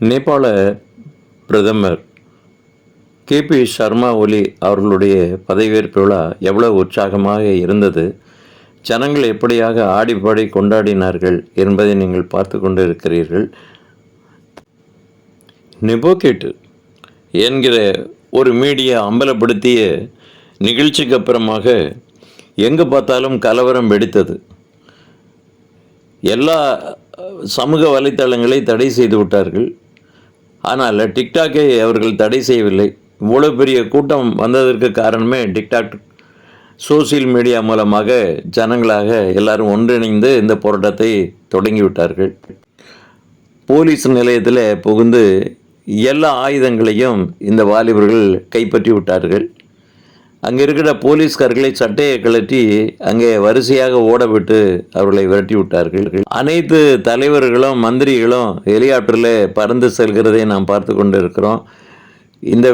நேபாள பிரதமர் கேபி சர்மா ஒலி அவர்களுடைய பதவியேற்பு விழா எவ்வளவு உற்சாகமாக இருந்தது? ஜனங்கள் எப்படியாக ஆடிப்பாடி கொண்டாடினார்கள் என்பதை நீங்கள் பார்த்து கொண்டு இருக்கிறீர்கள் நிபோகேட்டு என்கிற ஒரு மீடியா அம்பலப்படுத்திய நிகழ்ச்சிக்கு அப்புறமாக எங்கே பார்த்தாலும் கலவரம் வெடித்தது. எல்லா சமூக வலைத்தளங்களை தடை செய்து விட்டார்கள். ஆனால் டிக்டாக்கை அவர்கள் தடை செய்யவில்லை. இவ்வளோ பெரிய கூட்டம் வந்ததற்கு காரணமே டிக்டாக் சோசியல் மீடியா மூலமாக ஜனங்களாக எல்லாரும் ஒன்றிணைந்து இந்த போராட்டத்தை தொடங்கிவிட்டார்கள். போலீஸ் நிலையத்தில் புகுந்து எல்லா ஆயுதங்களையும் இந்த வாலிபர்கள் கைப்பற்றி விட்டார்கள் அங்கே இருக்கிற போலீஸ்கார்களை சட்டையை கழற்றி அங்கே வரிசையாக ஓடவிட்டு அவர்களை விரட்டி விட்டார்கள் அனைத்து தலைவர்களும் மந்திரிகளும் ஹெலிகாப்டரில் பறந்து செல்கிறதை நாம் பார்த்து கொண்டு இருக்கிறோம் இந்த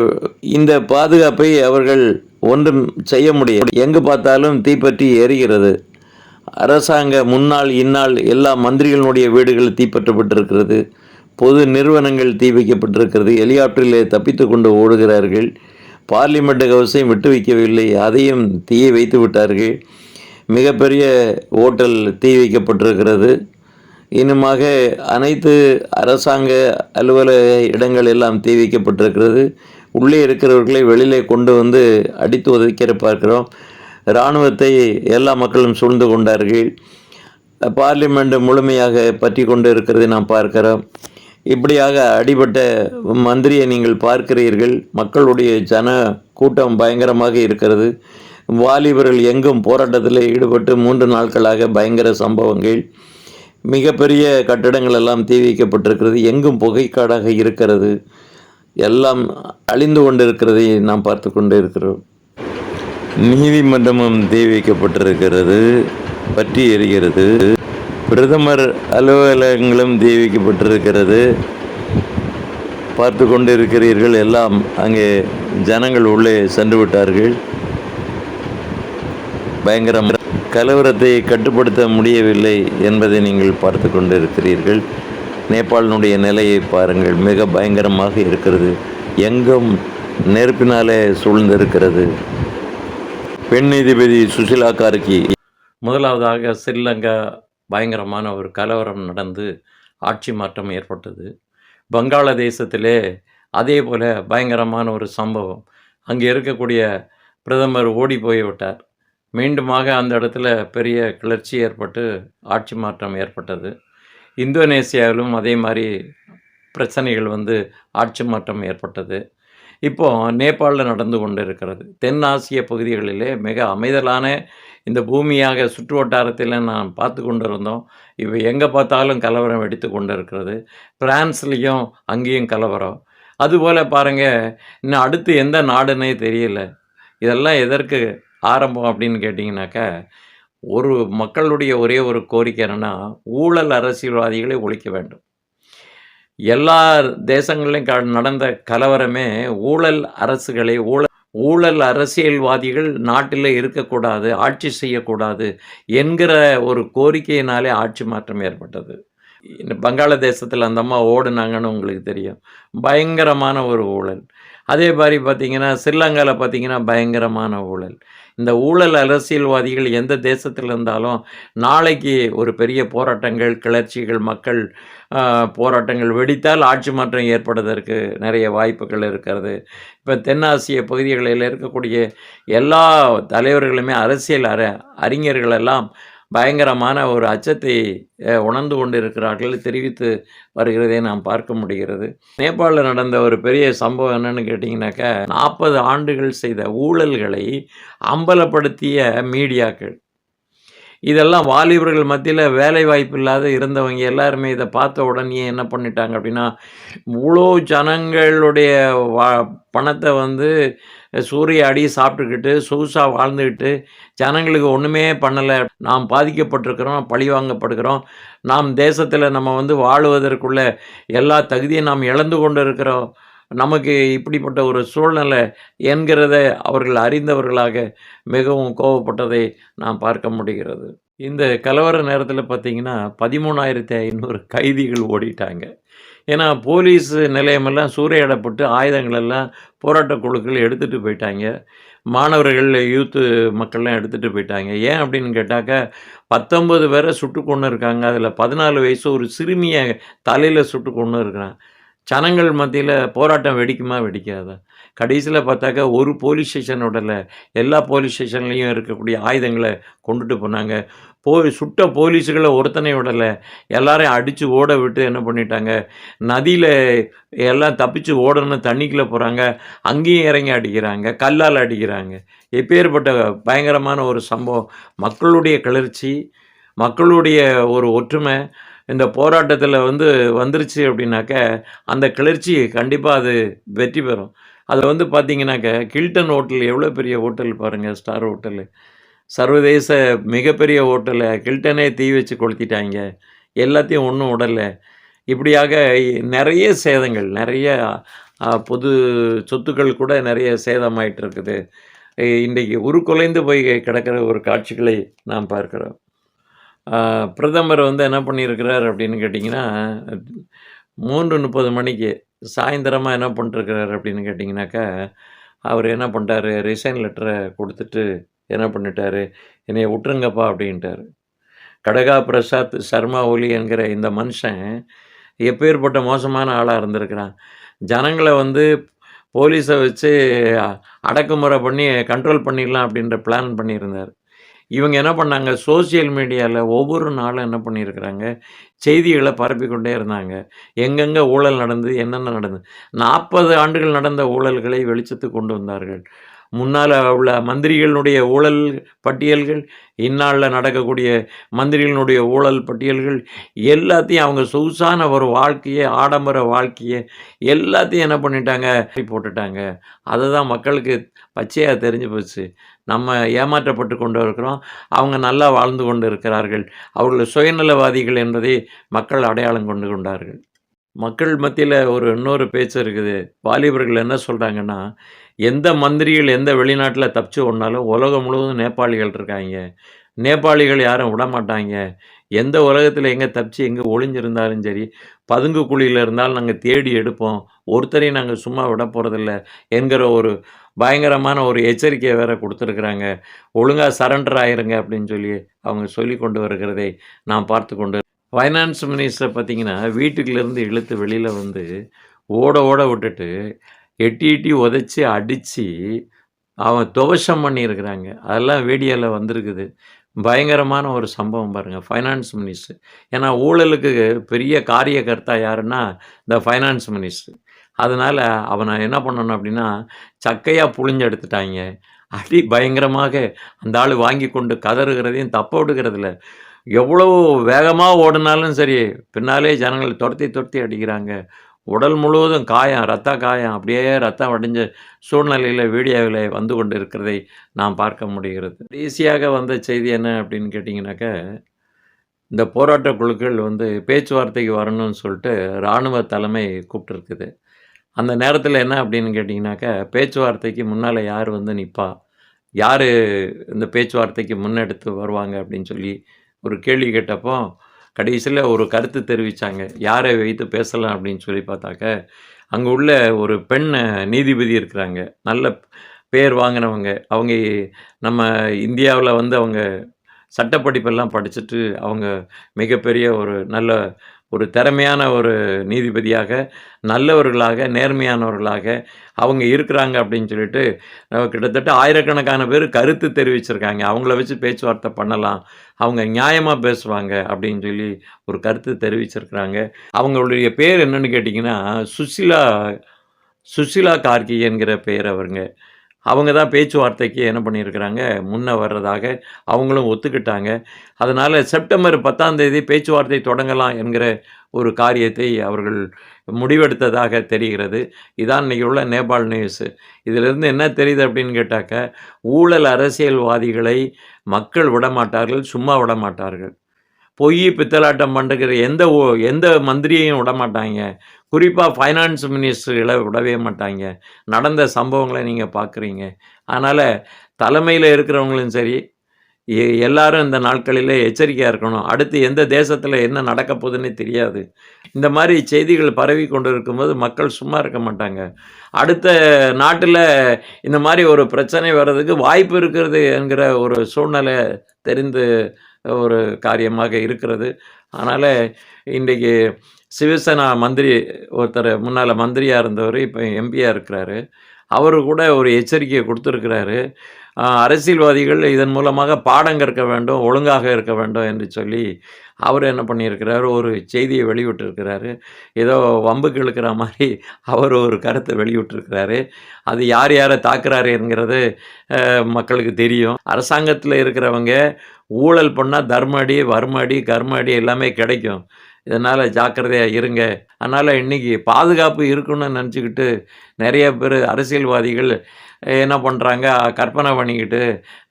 இந்த பாதுகாப்பை அவர்கள் ஒன்றும் செய்ய முடியாது எங்கு பார்த்தாலும் தீப்பற்றி எரிகிறது அரசாங்க முன்னாள் இந்நாள் எல்லா மந்திரிகளினுடைய வீடுகள் தீப்பற்றப்பட்டிருக்கிறது. பொது நிறுவனங்கள் தீ வைக்கப்பட்டிருக்கிறது. ஹெலிகாப்டரிலே தப்பித்து கொண்டு ஓடுகிறார்கள். பார்லிமெண்ட் ஹவுஸையும் விட்டு வைக்கவில்லை. அதையும் தீயை வைத்து விட்டார்கள். மிகப்பெரிய ஓட்டல் தீ வைக்கப்பட்டிருக்கிறது. இன்னுமாக அனைத்து அரசாங்க அலுவலக இடங்கள் எல்லாம் தீ வைக்கப்பட்டிருக்கிறது. உள்ளே இருக்கிறவர்களை வெளியிலே கொண்டு வந்து அடித்து உதைக்கிற பார்க்கிறோம். இராணுவத்தை எல்லா மக்களும் சூழ்ந்து கொண்டார்கள். பார்லிமெண்ட் முழுமையாக பற்றி கொண்டு இருக்கிறதை நாம் பார்க்கிறோம். இப்படியாக அடிபட்ட மந்திரியை நீங்கள் பார்க்கிறீர்கள். மக்களுடைய ஜன கூட்டம் பயங்கரமாக இருக்கிறது. வாலிபர்கள் எங்கும் போராட்டத்தில் ஈடுபட்டு மூன்று நாட்களாக பயங்கர சம்பவங்கள். மிகப்பெரிய கட்டடங்கள் எல்லாம் தீ வைக்கப்பட்டிருக்கிறது எங்கும் புகைக்காடாக இருக்கிறது. எல்லாம் அழிந்து கொண்டிருக்கிறதை நாம் பார்த்து கொண்டு இருக்கிறோம். நீதிமன்றமும் தீ வைக்கப்பட்டிருக்கிறது. பற்றி எரிகிறது. பிரதமர் அலுவலகங்களும் தீவிக்கப்பட்டிருக்கிறது. பார்த்து கொண்டிருக்கிறீர்கள் எல்லாம் அங்கே ஜனங்கள் உள்ளே சென்று விட்டார்கள். பயங்கரம் கலவரத்தை கட்டுப்படுத்த முடியவில்லை என்பதை நீங்கள் பார்த்து கொண்டிருக்கிறீர்கள். நேபாளினுடைய நிலையை பாருங்கள். மிக பயங்கரமாக இருக்கிறது. எங்கும் நெருப்பினாலே சூழ்ந்திருக்கிறது. பெண் நீதிபதி சுசிலா கார்கி முதலாவதாக ஸ்ரீலங்கா பயங்கரமான ஒரு கலவரம் நடந்து ஆட்சி மாற்றம் ஏற்பட்டது. பங்காளதேசத்திலே அதே போல் பயங்கரமான ஒரு சம்பவம். அங்கே இருக்கக்கூடிய பிரதமர் ஓடி போய்விட்டார். மீண்டுமாக அந்த இடத்துல பெரிய கிளர்ச்சி ஏற்பட்டு ஆட்சி மாற்றம் ஏற்பட்டது. இந்தோனேசியாவிலும் அதே மாதிரி பிரச்சனைகள் வந்து ஆட்சி மாற்றம் ஏற்பட்டது. இப்போ நேபாளில் நடந்து கொண்டு இருக்கிறது தென் பகுதிகளிலே மிக அமைதலான இந்த பூமியாக சுற்று வட்டாரத்தில் நாம் பார்த்து கொண்டு இருந்தோம் இப்போ எங்கே பார்த்தாலும் கலவரம் வெடித்து கொண்டு இருக்கிறது பிரான்ஸ்லேயும் அங்கேயும் கலவரம். அதுபோல் பாருங்கள் இன்னும் அடுத்து எந்த நாடுன்னே தெரியல. இதெல்லாம் எதற்கு ஆரம்பம் அப்படின்னு கேட்டிங்கனாக்கா ஒரு மக்களுடைய ஒரே ஒரு கோரிக்கை என்னென்னா ஊழல் அரசியல்வாதிகளை ஒழிக்க வேண்டும். எல்லா தேசங்களிலும் நடந்த கலவரமே ஊழல் அரசுகளை ஊழல் ஊழல் அரசியல்வாதிகள் நாட்டில் இருக்கக்கூடாது ஆட்சி செய்யக்கூடாது என்கிற ஒரு கோரிக்கையினாலே ஆட்சி மாற்றம் ஏற்பட்டது. இந்த வங்காளதேசத்தில் அந்த அம்மா ஓடுனாங்கன்னு உங்களுக்கு தெரியும். பயங்கரமான ஒரு ஊழல். அதே மாதிரி பார்த்தீங்கன்னா ஸ்ரீலங்காவில் பார்த்தீங்கன்னா பயங்கரமான ஊழல். இந்த ஊழல் அரசியல்வாதிகள் எந்த தேசத்தில் இருந்தாலும் நாளைக்கு ஒரு பெரிய போராட்டங்கள் கிளர்ச்சிகள் மக்கள் போராட்டங்கள் வெடித்தால் ஆட்சி மாற்றம் ஏற்படுவதற்கு நிறைய வாய்ப்புகள் இருக்கிறது. இப்போ தென்னாசிய பகுதிகளில் இருக்கக்கூடிய எல்லா தலைவர்களுமே அரசியல் அற அறிஞர்கள் எல்லாம் பயங்கரமான ஒரு அச்சத்தை உணர்ந்து கொண்டிருக்கிறார்கள் தெரிவித்து வருகிறதை நாம் பார்க்க முடிகிறது. நேபாளில் நடந்த ஒரு பெரிய சம்பவம் என்னன்னு கேட்டிங்கனாக்கா நாற்பது ஆண்டுகள் செய்த ஊழல்களை அம்பலப்படுத்திய மீடியாக்கள். இதெல்லாம் வாலிபர்கள் மத்தியில் வேலை வாய்ப்பு இல்லாத இருந்தவங்க எல்லாருமே இதை பார்த்த உடனே என்ன பண்ணிட்டாங்க அப்படின்னா இவ்வளோ ஜனங்களுடைய வா பணத்தை வந்து சூரிய அடி சாப்பிட்டுக்கிட்டு சொகுசாக வாழ்ந்துக்கிட்டு ஜனங்களுக்கு ஒன்றுமே பண்ணலை. நாம் பாதிக்கப்பட்டிருக்கிறோம் பழி வாங்கப்படுகிறோம். நாம் தேசத்தில் நம்ம வந்து வாழுவதற்குள்ள எல்லா தகுதியும் நாம் இழந்து கொண்டு இருக்கிறோம் நமக்கு இப்படிப்பட்ட ஒரு சூழ்நிலை என்கிறத அவர்கள் அறிந்தவர்களாக மிகவும் கோவப்பட்டதை நாம் பார்க்க முடிகிறது. இந்த கலவர நேரத்தில் பார்த்தீங்கன்னா, 13,500 கைதிகள் ஓடிட்டாங்க. ஏன்னா, போலீஸ் நிலையமெல்லாம் சூறையாடப்பட்டு, ஆயுதங்கள் எல்லாம் போராட்ட குழுக்கள் எடுத்துகிட்டு போயிட்டாங்க. மாணவர்கள், யூத்து மக்கள்லாம் எடுத்துகிட்டு போயிட்டாங்க. ஏன் அப்படின்னு கேட்டாக்கா, பத்தொம்பது பேரை சுட்டு கொண்டு இருக்காங்க. அதில் பதினாலு வயசு ஒரு சிறுமியை தலையில் சுட்டு கொன்னு இருக்கிறான். ஜனங்கள் மத்தியில் போராட்டம் வெடிக்குமா? வெடிக்காதா? கடைசியில் பார்த்தாக்கா, ஒரு போலீஸ் ஸ்டேஷன் விடல. எல்லா போலீஸ் ஸ்டேஷன்லேயும் இருக்கக்கூடிய ஆயுதங்களை கொண்டுட்டு போனாங்க. போ சுட்ட போலீஸுகளை ஒருத்தனை விடலை எல்லாரையும் அடித்து ஓட விட்டு என்ன பண்ணிட்டாங்க, நதியில் எல்லாம் தப்பிச்சு ஓடணும்னு தண்ணிக்குள்ளே போகிறாங்க அங்கேயும் இறங்கி அடிக்கிறாங்க. கல்லால் அடிக்கிறாங்க. எப்பேர்ப்பட்ட பயங்கரமான ஒரு சம்பவம். மக்களுடைய கிளர்ச்சி, மக்களுடைய ஒரு ஒற்றுமை, இந்த போராட்டத்தில் வந்து வந்துருச்சு அப்படின்னாக்க, அந்த கிளர்ச்சி கண்டிப்பாக அது வெற்றி பெறும். அது வந்து பார்த்தீங்கன்னாக்க, கில்டன் ஹோட்டல் எவ்வளோ பெரிய ஹோட்டல் பாருங்கள் ஸ்டார் ஹோட்டலு. சர்வதேச மிகப்பெரிய ஹோட்டல கில்டனே தீ வச்சு கொளுத்திட்டாங்க எல்லாத்தையும் ஒன்றும் உடலை இப்படியாக நிறைய சேதங்கள், நிறைய பொது சொத்துக்கள் கூட நிறைய சேதமாயிட்டு இருக்குது. இன்றைக்கு உருக்குலைந்து போய் கிடக்கிற ஒரு காட்சிகளை நாம் பார்க்கிறோம். ஆ பிரதமர் வந்து என்ன பண்ணியிருக்கிறார் அப்படின்னு கேட்டிங்கன்னால் மூன்று முப்பது மணிக்கு சாயந்திரமா என்ன பண்ணிருக்கிறாரு அப்படின்னு கேட்டிங்கனாக்கா அவரு என்ன பண்ணிட்டாரு, ரிசைன் லெட்டர குடுத்துட்டு என்ன பண்ணிட்டாரு, "என்னைய விட்டுருங்கப்பா" அப்படின்ட்டாரு. கடகா பிரசாத் சர்மா ஒலி என்கிற இந்த மனுஷன் எப்பேர்ப்பட்ட மோசமான ஆளா இருந்திருக்கிறான். ஜனங்கள வந்து போலீஸ வச்சு அடக்குமுறை பண்ணி கண்ட்ரோல் பண்ணிடலாம் அப்படின்ற பிளான் பண்ணியிருந்தாரு. இவங்க என்ன பண்ணாங்க, சோசியல் மீடியாவில் ஒவ்வொரு நாளும் என்ன பண்ணியிருக்கிறாங்க, செய்திகளை பரப்பிக்கொண்டே இருந்தாங்க. எங்கெங்கே ஊழல் நடந்தது, என்னென்ன நடந்தது. 40 ஆண்டுகள் நடந்த ஊழல்களை வெளிச்சத்துக்கு கொண்டு வந்தார்கள். முன்னால் உள்ள மந்திரிகளுடைய ஊழல் பட்டியல்கள், இந்நாளில் நடக்கக்கூடிய மந்திரிகளினுடைய ஊழல் பட்டியல்கள், எல்லாத்தையும் அவங்க சொகுசான ஒரு வாழ்க்கையை ஆடம்பர வாழ்க்கையை எல்லாத்தையும் என்ன பண்ணிட்டாங்க, போட்டுட்டாங்க. அதை தான் மக்களுக்கு பச்சையாக தெரிஞ்சு போச்சு. நம்ம ஏமாற்றப்பட்டு கொண்டு இருக்கிறோம். அவங்க நல்லா வாழ்ந்து கொண்டு இருக்கிறார்கள். அவர்கள் சுயநலவாதிகள் என்பதை மக்கள் அடையாளம் கொண்டு கொண்டார்கள். மக்கள் மத்தியில் ஒரு இன்னொரு பேச்சு இருக்குது. வாலிபர்கள் என்ன சொல்கிறாங்கன்னா எந்த மந்திரிகள் எந்த வெளிநாட்டில் தப்பிச்சு ஒன்றாலும் உலகம் முழுவதும் நேபாளிகள் இருக்காங்க. நேபாளிகள் யாரும் விடமாட்டாங்க எந்த உலகத்தில் எங்கே தப்பிச்சு எங்கே ஒளிஞ்சிருந்தாலும் சரி, பதுங்கு குழியில் இருந்தாலும் நாங்கள் தேடி எடுப்போம். ஒருத்தரையும் நாங்கள் சும்மா விட போகிறதில்ல என்கிற ஒரு பயங்கரமான ஒரு எச்சரிக்கையை வேற கொடுத்துருக்குறாங்க. ஒழுங்காக சரண்டர் ஆயிருங்க அப்படின்னு சொல்லி அவங்க சொல்லி கொண்டு வருகிறதை நான் பார்த்து கொண்டு ஃபைனான்ஸ் மினிஸ்டர் பார்த்திங்கன்னா வீட்டுக்குள்ளேருந்து இழுத்து வெளியில் வந்து ஓட ஓட விட்டுட்டு, எட்டி எட்டி உதச்சி அடித்து அவன் துவசம் பண்ணியிருக்கிறாங்க. அதெல்லாம் வீடியோவில் வந்திருக்குது. பயங்கரமான ஒரு சம்பவம் பாருங்கள் ஃபைனான்ஸ் மினிஸ்டர். ஏன்னா ஊழலுக்கு பெரிய காரியகர்த்தா யாருன்னா, இந்த ஃபைனான்ஸ் மினிஸ்டர். அதனால் அவனை என்ன பண்ணணும் அப்படின்னா, சக்கையாக புழிஞ்சு எடுத்துட்டாங்க அடி பயங்கரமாக அந்த ஆள் வாங்கி கொண்டு கதறுகிறதையும் தப்ப விடுகிறதில்ல. எவ்வளவு வேகமாக ஓடினாலும் சரி, பின்னாலே ஜனங்கள் துரத்தி துரத்தி அடிக்கிறாங்க. உடல் முழுவதும் காயம், ரத்த காயம். அப்படியே ரத்தம் வடிஞ்ச சூழ்நிலையில் வீடியோவில் வந்து கொண்டு இருக்கிறதை நாம் பார்க்க முடிகிறது. ஈஸியாக வந்த செய்தி என்ன அப்படின்னு கேட்டிங்கனாக்க இந்த போராட்ட குழுக்கள் வந்து பேச்சுவார்த்தைக்கு வரணும்னு சொல்லிட்டு ராணுவ தலைமை கூப்பிட்டுருக்குது. அந்த நேரத்தில் என்ன அப்படின்னு கேட்டிங்கனாக்கா பேச்சுவார்த்தைக்கு முன்னால் யார் வந்து நிற்பா யார் இந்த பேச்சுவார்த்தைக்கு முன்னெடுத்து வருவாங்க அப்படின்னு சொல்லி ஒரு கேள்வி கேட்டப்போ, கடைசியில் ஒரு கருத்து தெரிவித்தாங்க யாரை வைத்து பேசலாம் அப்படின்னு சொல்லி பார்த்தாக்க, அங்கே உள்ள ஒரு பெண் நீதிபதி இருக்கிறாங்க. நல்ல பேர் வாங்கினவங்க. அவங்க நம்ம இந்தியாவில் வந்து அவங்க சட்டப்படிப்பெல்லாம் படிச்சுட்டு, அவங்க மிகப்பெரிய ஒரு நல்ல ஒரு திறமையான ஒரு நீதிபதியாக, நல்லவர்களாக, நேர்மையானவர்களாக அவங்க இருக்கிறாங்க அப்படின்னு சொல்லிட்டு, கிட்டத்தட்ட ஆயிரக்கணக்கான பேர் கருத்து தெரிவிச்சிருக்காங்க. அவங்கள வச்சு பேச்சுவார்த்தை பண்ணலாம். அவங்க நியாயமாக பேசுவாங்க அப்படின்னு சொல்லி ஒரு கருத்து தெரிவிச்சிருக்கிறாங்க. அவங்களுடைய பேர் என்னன்னு கேட்டிங்கன்னா சுசிலா சுசிலா கார்கி என்கிற பெயர் அவருங்க. அவங்க தான் பேச்சுவார்த்தைக்கு என்ன பண்ணியிருக்கிறாங்க, முன்ன வர்றதாக அவங்களும் ஒத்துக்கிட்டாங்க. அதனால் செப்டம்பர் 10ஆம் தேதி பேச்சுவார்த்தை தொடங்கலாம் என்கிற ஒரு காரியத்தை அவர்கள் முடிவெடுத்ததாக தெரிகிறது. இதான் இன்னைக்கு உள்ள நேபாள் நியூஸ். இதிலிருந்து என்ன தெரியுது அப்படின்னு கேட்டாக்க, ஊழல் அரசியல்வாதிகளை மக்கள் விடமாட்டார்கள், சும்மா விடமாட்டார்கள். பொய் பித்தலாட்டம் பண்ணுகிற எந்த எந்த மந்திரியையும் விடமாட்டாய்ங்க. குறிப்பாக ஃபைனான்ஸ் மினிஸ்டர்களை விடவே மாட்டாங்க நடந்த சம்பவங்களை நீங்கள் பார்க்குறீங்க. அதனால் தலைமையில் இருக்கிறவங்களும் சரி, எ எல்லாரும் இந்த நாட்களில் எச்சரிக்கையாக இருக்கணும். அடுத்து எந்த தேசத்தில் என்ன நடக்க போகுதுன்னு தெரியாது. இந்த மாதிரி செய்திகள் பரவி கொண்டு இருக்கும்போது மக்கள் சும்மா இருக்க மாட்டாங்க. அடுத்த நாட்டில் இந்த மாதிரி ஒரு பிரச்சனை வர்றதுக்கு வாய்ப்பு இருக்கிறது என்கிற ஒரு சூழ்நிலை தெரிந்து ஒரு காரியமாக இருக்கிறது. அதனால் இன்றைக்கு சிவசேனா மந்திரி ஒருத்தர் முன்னால் மந்திரியாக இருந்தவர் இப்போ எம்பியாக இருக்கிறாரு. அவர் கூட ஒரு எச்சரிக்கையை கொடுத்துருக்கிறாரு அரசியல்வாதிகள் இதன் மூலமாக பாடம் கற்க வேண்டும், ஒழுங்காக இருக்க வேண்டும் என்று சொல்லி, அவர் என்ன பண்ணியிருக்கிறாரு, ஒரு செய்தியை வெளியிட்டிருக்கிறாரு. ஏதோ வம்புக்கு இழுக்கிற மாதிரி அவர் ஒரு கருத்தை வெளியிட்டிருக்கிறாரு. அது யார் யாரை தாக்குறாரு என்கிறது மக்களுக்கு தெரியும். அரசாங்கத்தில் இருக்கிறவங்க ஊழல் பண்ணால் தர்ம அடி, கர்மடி கர்ம அடி எல்லாமே கிடைக்கும். இதனால் ஜாக்கிரதையாக இருங்க. அதனால் இன்னைக்கு பாதுகாப்பு இருக்குன்னு நினச்சிக்கிட்டு நிறைய பேர் அரசியல்வாதிகள் என்ன பண்ணுறாங்க கற்பனை பண்ணிக்கிட்டு,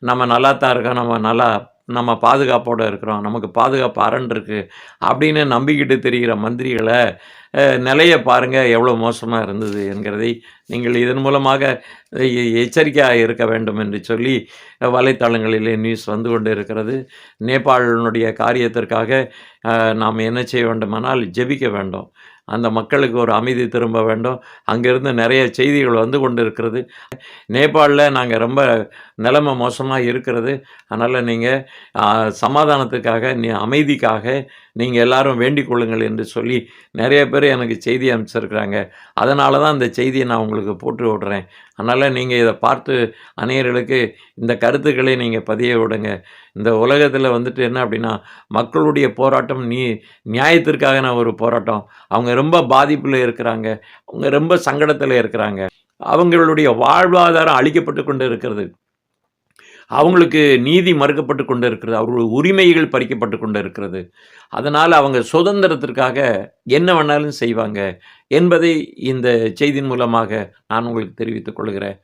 நம்ம நல்லாத்தான் இருக்கோம், நம்ம நல்லா நம்ம பாதுகாப்போடு இருக்கிறோம், நமக்கு பாதுகாப்பு அரண் இருக்குது அப்படின்னு நம்பிக்கிட்டு தெரிகிற மந்திரிகளை நிலையை பாருங்கள் எவ்வளோ மோசமாக இருந்தது என்கிறதை நீங்கள் இதன் மூலமாக எச்சரிக்கையாக இருக்க வேண்டும் என்று சொல்லி வலைத்தளங்களிலே நியூஸ் வந்து கொண்டு இருக்கிறது. நேபாளினுடைய காரியத்திற்காக நாம் என்ன செய்ய வேண்டுமானால் ஜெபிக்க வேண்டும். அந்த மக்களுக்கு ஒரு அமைதி திரும்ப வேண்டும். அங்கேருந்து நிறைய செய்திகள் வந்து கொண்டு இருக்கிறது. நேபாளில் நாங்கள் ரொம்ப நிலைமை மோசமாக இருக்கிறது. அதனால் நீங்கள் சமாதானத்துக்காக, நீ அமைதிக்காக நீங்கள் எல்லாரும் வேண்டிக் கொள்ளுங்கள் என்று சொல்லி நிறைய பேர் எனக்கு செய்தி அனுப்பிச்சிருக்கிறாங்க. அதனால தான் இந்த செய்தியை நான் உங்களுக்கு போட்டு விடுறேன். அதனால் நீங்கள் இதை பார்த்து அநேகர்களுக்கு இந்த கருத்துக்களை நீங்கள் பதிய விடுங்க. இந்த உலகத்தில் வந்துட்டு என்ன அப்படின்னா மக்களுடைய போராட்டம் நீ நியாயத்திற்கான ஒரு போராட்டம். அவங்க ரொம்ப பாதிப்பில் இருக்கிறாங்க. அவங்க ரொம்ப சங்கடத்தில் இருக்கிறாங்க. அவங்களுடைய வாழ்வாதாரம் அழிக்கப்பட்டு கொண்டு இருக்கிறது. அவங்களுக்கு நீதி மறுக்கப்பட்டு கொண்டு இருக்கிறது. அவர்களுடைய உரிமைகள் பறிக்கப்பட்டு கொண்டு இருக்கிறது. அதனால் அவங்க சுதந்திரத்திற்காக என்ன வேணாலும் செய்வாங்க என்பதை இந்த செய்தியின் மூலமாக நான் உங்களுக்கு தெரிவித்துக் கொள்கிறேன்.